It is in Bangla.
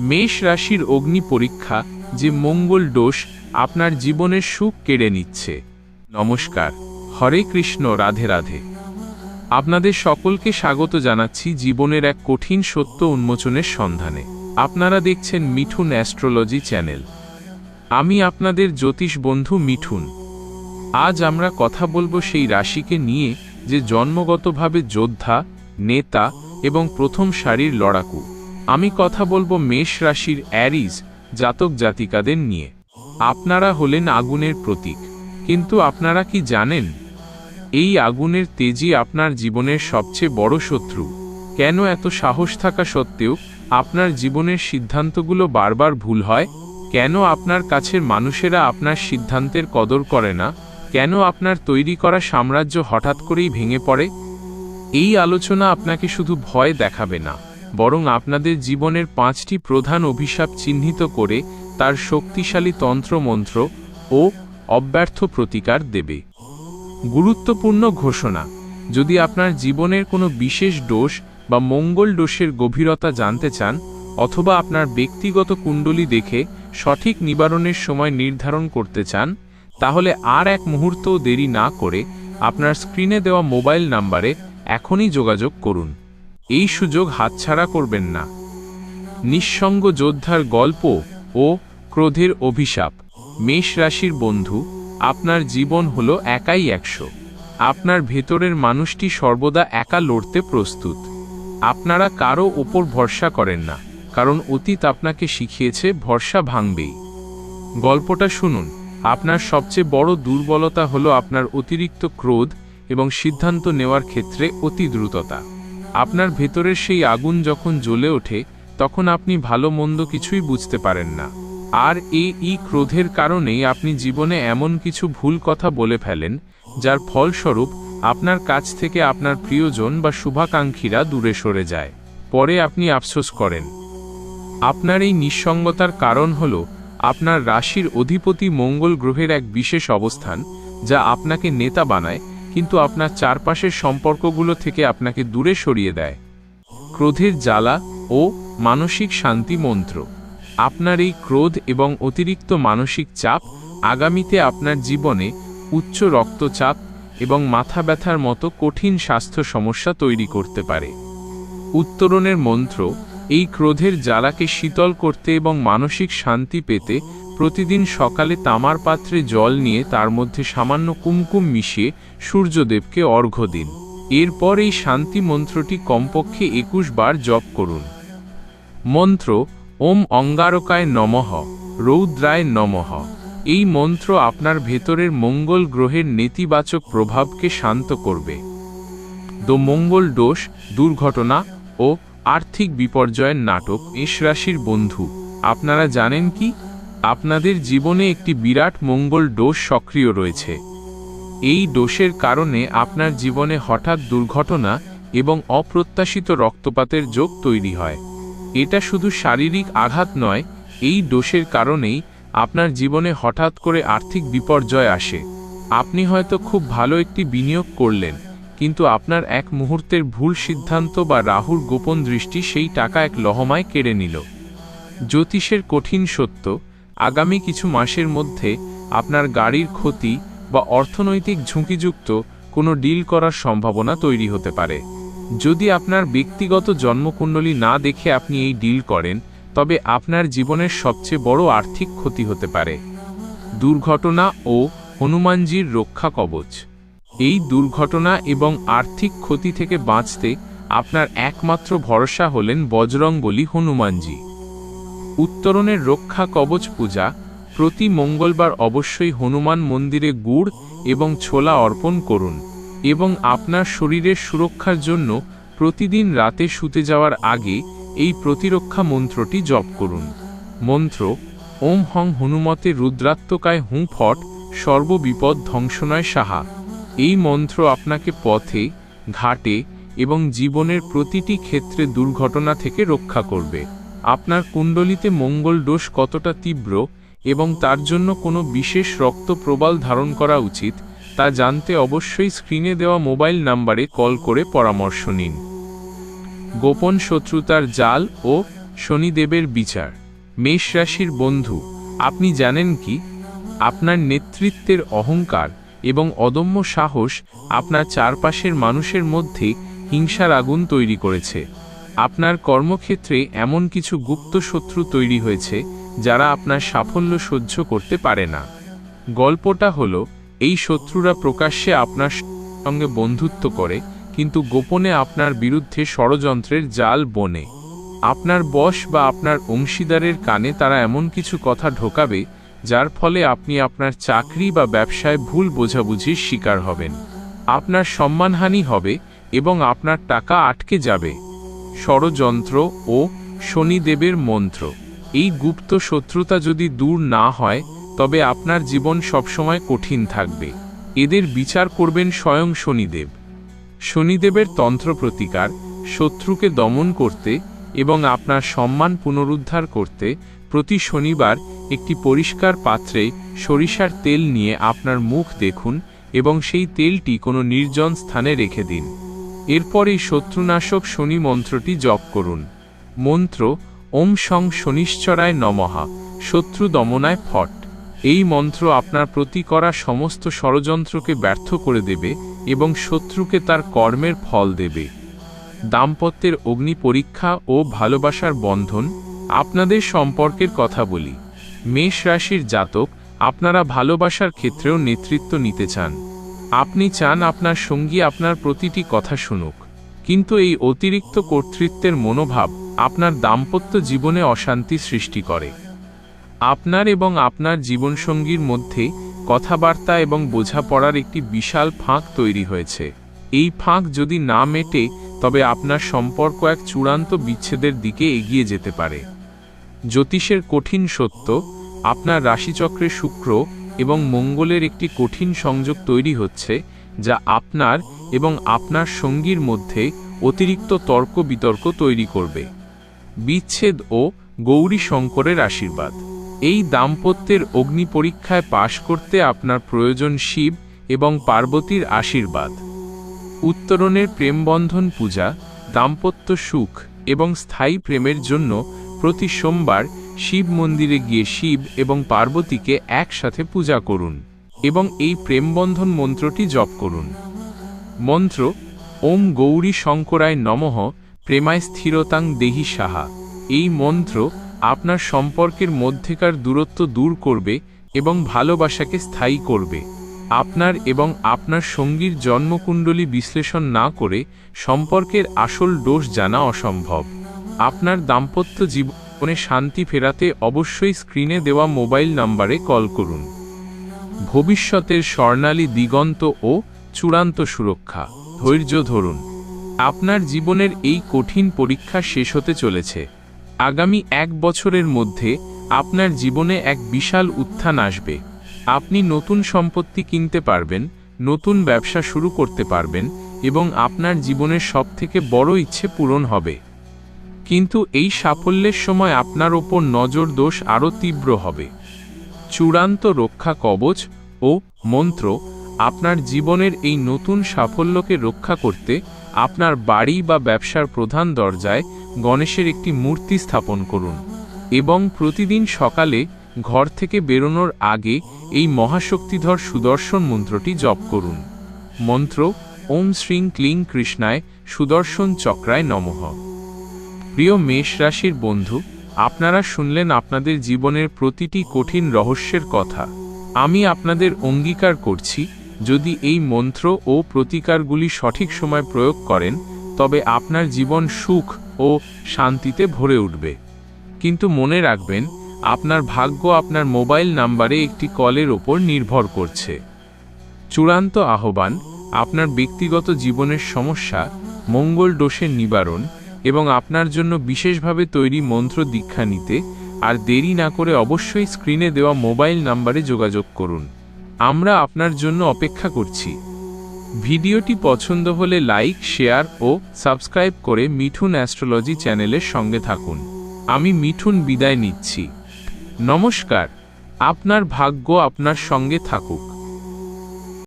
মেষ রাশির অগ্নি পরীক্ষা যে মঙ্গল দোষ আপনার জীবনের সুখ কেড়ে নিচ্ছে। নমস্কার, হরে কৃষ্ণ, রাধে রাধে। আপনাদের সকলকে স্বাগত জানাচ্ছি জীবনের এক কঠিন সত্য উন্মোচনের সন্ধানে। আপনারা দেখছেন মিঠুন অ্যাস্ট্রোলজি চ্যানেল। আমি আপনাদের জ্যোতিষ বন্ধু মিঠুন। আজ আমরা কথা বলব সেই রাশিকে নিয়ে যে জন্মগতভাবে যোদ্ধা, নেতা এবং প্রথম সারির লড়াকু। আমি কথা বলব মেষ রাশির অ্যারিজ জাতক জাতিকাদের নিয়ে। আপনারা হলেন আগুনের প্রতীক। কিন্তু আপনারা কি জানেন? এই আগুনের তেজি আপনার জীবনের সবচেয়ে বড় শত্রু। কেন এত সাহস থাকা সত্ত্বেও আপনার জীবনের সিদ্ধান্তগুলো বারবার ভুল হয়? কেন আপনার কাছের মানুষেরা আপনার সিদ্ধান্তের কদর করে না? কেন আপনার তৈরি করা সাম্রাজ্য হঠাৎ করেই ভেঙে পড়ে? এই আলোচনা আপনাকে শুধু ভয় দেখাবে না। বরং আপনাদের জীবনের পাঁচটি প্রধান অভিশাপ চিহ্নিত করে তার শক্তিশালী তন্ত্রমন্ত্র ও অব্যর্থ প্রতিকার দেবে। গুরুত্বপূর্ণ ঘোষণা, যদি আপনার জীবনের কোনো বিশেষ দোষ বা মঙ্গল দোষের গভীরতা জানতে চান অথবা আপনার ব্যক্তিগত কুণ্ডলী দেখে সঠিক নিবারণের সময় নির্ধারণ করতে চান, তাহলে আর এক মুহূর্তও দেরি না করে আপনার স্ক্রিনে দেওয়া মোবাইল নাম্বারে এখনই যোগাযোগ করুন। এই সুযোগ হাতছাড়া করবেন না। নিঃসঙ্গ যোদ্ধার গল্প ও ক্রোধের অভিশাপ। মেষ রাশির বন্ধু, আপনার জীবন হলো একাই একশো। আপনার ভেতরের মানুষটি সর্বদা একা লড়তে প্রস্তুত। আপনারা কারও ওপর ভরসা করেন না, কারণ অতীত আপনাকে শিখিয়েছে ভরসা ভাঙবেই। গল্পটা শুনুন, আপনার সবচেয়ে বড় দুর্বলতা হলো আপনার অতিরিক্ত ক্রোধ এবং সিদ্ধান্ত নেওয়ার ক্ষেত্রে অতি দ্রুততা। আপনার ভেতরের সেই আগুন যখন জ্বলে ওঠে, তখন আপনি ভালো মন্দ কিছুই বুঝতে পারেন না। আর এই ই ক্রোধের কারণেই আপনি জীবনে এমন কিছু ভুল কথা বলে ফেলেন, যার ফলস্বরূপ আপনার কাছ থেকে আপনার প্রিয়জন বা শুভাকাঙ্ক্ষীরা দূরে সরে যায়। পরে আপনি আফসোস করেন। আপনার এই নিঃসঙ্গতার কারণ হল আপনার রাশির অধিপতি মঙ্গল গ্রহের এক বিশেষ অবস্থান, যা আপনাকে নেতা বানায় কিন্তু আপনার চারপাশের সম্পর্কগুলো থেকে আপনাকে দূরে সরিয়ে দেয়। ক্রোধের জ্বালা ও মানসিক শান্তি মন্ত্র। আপনার এই ক্রোধ এবং অতিরিক্ত মানসিক চাপ আগামীতে আপনার জীবনে উচ্চ রক্তচাপ এবং মাথা ব্যথার মতো কঠিন স্বাস্থ্য সমস্যা তৈরি করতে পারে। উত্তরণের মন্ত্র, এই ক্রোধের জ্বালাকে শীতল করতে এবং মানসিক শান্তি পেতে প্রতিদিন সকালে তামার পাত্রে জল নিয়ে তার মধ্যে সামান্য কুমকুম মিশিয়ে সূর্যদেবকে অর্ঘ্য দিন। এরপর এই শান্তি মন্ত্রটি কমপক্ষে একুশ বার জপ করুন। মন্ত্র, ওম অঙ্গারকায় নমঃ, রৌদ্রায় নমঃ। এই মন্ত্র আপনার ভেতরের মঙ্গল গ্রহের নেতিবাচক প্রভাবকে শান্ত করবে। দো মঙ্গল দোষ, দুর্ঘটনা ও আর্থিক বিপর্যয়ের নাটক, এস রাশির বন্ধু। আপনারা জানেন কি? আপনাদের জীবনে একটি বিরাট মঙ্গল ডোষ সক্রিয় রয়েছে। এই ডোষের কারণে আপনার জীবনে হঠাৎ দুর্ঘটনা এবং অপ্রত্যাশিত রক্তপাতের যোগ তৈরি হয়। এটা শুধু শারীরিক আঘাত নয়, এই দোষের কারণেই আপনার জীবনে হঠাৎ করে আর্থিক বিপর্যয় আসে। আপনি হয়তো খুব ভালো একটি বিনিয়োগ করলেন, কিন্তু আপনার এক মুহূর্তের ভুল সিদ্ধান্ত বা রাহুর গোপন দৃষ্টি সেই টাকা এক লহমায় কেড়ে নিল। জ্যোতিষের কঠিন সত্য আগামী কিছু মাসের মধ্যে আপনার গাড়ির ক্ষতি বা অর্থনৈতিক ঝুঁকিযুক্ত কোনো ডিল করার সম্ভাবনা তৈরি হতে পারে। যদি আপনার ব্যক্তিগত জন্মকুণ্ডলী না দেখে আপনি এই ডিল করেন, তবে আপনার জীবনের সবচেয়ে বড় আর্থিক ক্ষতি হতে পারে। দুর্ঘটনা ও হনুমানজির রক্ষা কবচ। এই দুর্ঘটনা এবং আর্থিক ক্ষতি থেকে বাঁচতে আপনার একমাত্র ভরসা হলেন বজরংবলী হনুমানজি। উত্তরণের রক্ষা কবচ পূজা, প্রতি মঙ্গলবার অবশ্যই হনুমান মন্দিরে গুড় এবং ছোলা অর্পণ করুন এবং আপনার শরীরের সুরক্ষার জন্য প্রতিদিন রাতে শুতে যাওয়ার আগে এই প্রতিরক্ষা মন্ত্রটি জপ করুন। মন্ত্র, ওম হং হনুমতে রুদ্রাত্মকায় হুঁ ফট সর্ববিপদ ধ্বংসনয় সাহা। এই মন্ত্র আপনাকে পথে, ঘাটে এবং জীবনের প্রতিটি ক্ষেত্রে দুর্ঘটনা থেকে রক্ষা করবে। আপনার কুণ্ডলিতে মঙ্গল দোষ কতটা তীব্র এবং তার জন্য কোনো বিশেষ রক্ত প্রবাল ধারণ করা উচিত, তা জানতে অবশ্যই স্ক্রিনে দেওয়া মোবাইল নাম্বারে কল করে পরামর্শ নিন। গোপন শত্রুতার জাল ও শনিদেবের বিচার। মেষ রাশির বন্ধু, আপনি জানেন কি? আপনার নেতৃত্বের অহংকার এবং অদম্য সাহস আপনার চারপাশের মানুষের মধ্যে হিংসার আগুন তৈরি করেছে। আপনার কর্মক্ষেত্রে এমন কিছু গুপ্ত শত্রু তৈরি হয়েছে, যারা আপনার সাফল্য সহ্য করতে পারে না। গল্পটা হলো, এই শত্রুরা প্রকাশ্যে আপনার সঙ্গে বন্ধুত্ব করে, কিন্তু গোপনে আপনার বিরুদ্ধে ষড়যন্ত্রের জাল বনে। আপনার বস বা আপনার অংশীদারের কানে তারা এমন কিছু কথা ঢোকাবে, যার ফলে আপনি আপনার চাকরি বা ব্যবসায় ভুল বোঝাবুঝির শিকার হবেন। আপনার সম্মানহানি হবে এবং আপনার টাকা আটকে যাবে। ষড়যন্ত্র ও শনিদেবের মন্ত্র। এই গুপ্ত শত্রুতা যদি দূর না হয়, তবে আপনার জীবন সবসময় কঠিন থাকবে। এদের বিচার করবেন স্বয়ং শনিদেব। শনিদেবের তন্ত্র প্রতিকার শত্রুকে দমন করতে এবং আপনার সম্মান পুনরুদ্ধার করতে প্রতি শনিবার একটি পরিষ্কার পাত্রে সরিষার তেল নিয়ে আপনার মুখ দেখুন এবং সেই তেলটি কোনো নির্জন স্থানে রেখে দিন। এরপর এই শত্রুনাশক শনি মন্ত্রটি জপ করুন। মন্ত্র, ওম সং শনিশ্চরায় নমহা শত্রু দমনায় ফট। এই মন্ত্র আপনার প্রতি করা সমস্ত ষড়যন্ত্রকে ব্যর্থ করে দেবে এবং শত্রুকে তার কর্মের ফল দেবে। দাম্পত্যের অগ্নি পরীক্ষা ও ভালোবাসার বন্ধন, আপনাদের সম্পর্কের কথা বলি। মেষ রাশির জাতক, আপনারা ভালোবাসার ক্ষেত্রেও নেতৃত্ব নিতে চান। আপনি চান আপনার সঙ্গী আপনার প্রতিটি কথা শুনুক। কিন্তু এই অতিরিক্ত কর্তৃত্বের মনোভাব আপনার দাম্পত্য জীবনে অশান্তি সৃষ্টি করে। আপনার এবং আপনার জীবনসঙ্গীর মধ্যে কথাবার্তা এবং বোঝাপড়ার একটি বিশাল ফাঁক তৈরি হয়েছে। এই ফাঁক যদি না মেটে, তবে আপনার সম্পর্ক এক চূড়ান্ত বিচ্ছেদের দিকে এগিয়ে যেতে পারে। জ্যোতিষের কঠিন সত্য, আপনার রাশিচক্রে শুক্র এবং মঙ্গলের একটি কঠিন সংযোগ তৈরি হচ্ছে, যা আপনার এবং আপনার সঙ্গীর মধ্যে অতিরিক্ত তর্ক বিতর্ক তৈরি করবে। বিচ্ছেদ ও গৌরী শঙ্করের আশীর্বাদ। এই দাম্পত্যের অগ্নি পরীক্ষায় পাশ করতে আপনার প্রয়োজন শিব এবং পার্বতীর আশীর্বাদ। উত্তরণের প্রেমবন্ধন পূজা, দাম্পত্য সুখ এবং স্থায়ী প্রেমের জন্য প্রতি সোমবার শিব মন্দিরে গিয়ে শিব এবং পার্বতীকে একসাথে পূজা করুন এবং এই প্রেমবন্ধন মন্ত্রটি জপ করুন। মন্ত্র, ওম গৌরী শঙ্করায় নমঃ, প্রেমায় স্থিরতাং দেহি সাহা। এই মন্ত্র আপনার সম্পর্কের মধ্যেকার দূরত্ব দূর করবে এবং ভালোবাসাকে স্থায়ী করবে। আপনার এবং আপনার সঙ্গীর জন্মকুণ্ডলী বিশ্লেষণ না করে সম্পর্কের আসল দোষ জানা অসম্ভব। আপনার দাম্পত্য জীবনে শান্তি ফেরাতে অবশ্যই স্ক্রিনে দেওয়া মোবাইল নাম্বারে কল করুন। ভবিষ্যতের স্বর্ণালী দিগন্ত ও চূড়ান্ত সুরক্ষা। ধৈর্য ধরুন। আপনার জীবনের এই কঠিন পরীক্ষা শেষ হতে চলেছে। আগামী এক বছরের মধ্যে আপনার জীবনে এক বিশাল উত্থান আসবে। আপনি নতুন সম্পত্তি কিনতে পারবেন, নতুন ব্যবসা শুরু করতে পারবেন এবং আপনার জীবনের সবথেকে বড় ইচ্ছে পূরণ হবে। কিন্তু এই সাফল্যের সময় আপনার ওপর নজর দোষ আরও তীব্র হবে। চূড়ান্ত রক্ষা কবচ ও মন্ত্র আপনার জীবনের এই নতুন সাফল্যকে রক্ষা করতে আপনার বাড়ি বা ব্যবসার প্রধান দরজায় গণেশের একটি মূর্তি স্থাপন করুন এবং প্রতিদিন সকালে ঘর থেকে বেরোনোর আগে এই মহাশক্তিধর সুদর্শন মন্ত্রটি জপ করুন। মন্ত্র, ওম শ্রীং ক্লিং কৃষ্ণায় সুদর্শন চক্রায় নমঃ। প্রিয় মেষ রাশির বন্ধু, আপনারা শুনলেন আপনাদের জীবনের প্রতিটি কঠিন রহস্যের কথা। আমি আপনাদের অঙ্গীকার করছি, যদি এই মন্ত্র ও প্রতিকারগুলি সঠিক সময় প্রয়োগ করেন, তবে আপনার জীবন সুখ ও শান্তিতে ভরে উঠবে। কিন্তু মনে রাখবেন, আপনার ভাগ্য আপনার মোবাইল নাম্বারে একটি কলের ওপর নির্ভর করছে। চূড়ান্ত আহ্বান, আপনার ব্যক্তিগত জীবনের সমস্যা, মঙ্গল ডোষের নিবারণ এবং আপনার জন্য বিশেষভাবে তৈরি মন্ত্র দীক্ষা নিতে আর দেরি না করে অবশ্যই স্ক্রিনে দেওয়া মোবাইল নাম্বারে যোগাযোগ করুন। আমরা আপনার জন্য অপেক্ষা করছি। ভিডিওটি পছন্দ হলে লাইক, শেয়ার ও সাবস্ক্রাইব করে মিঠুন অ্যাস্ট্রোলজি চ্যানেলের সঙ্গে থাকুন। আমি মিঠুন বিদায় নিচ্ছি। নমস্কার। আপনার ভাগ্য আপনার সঙ্গে থাকুক।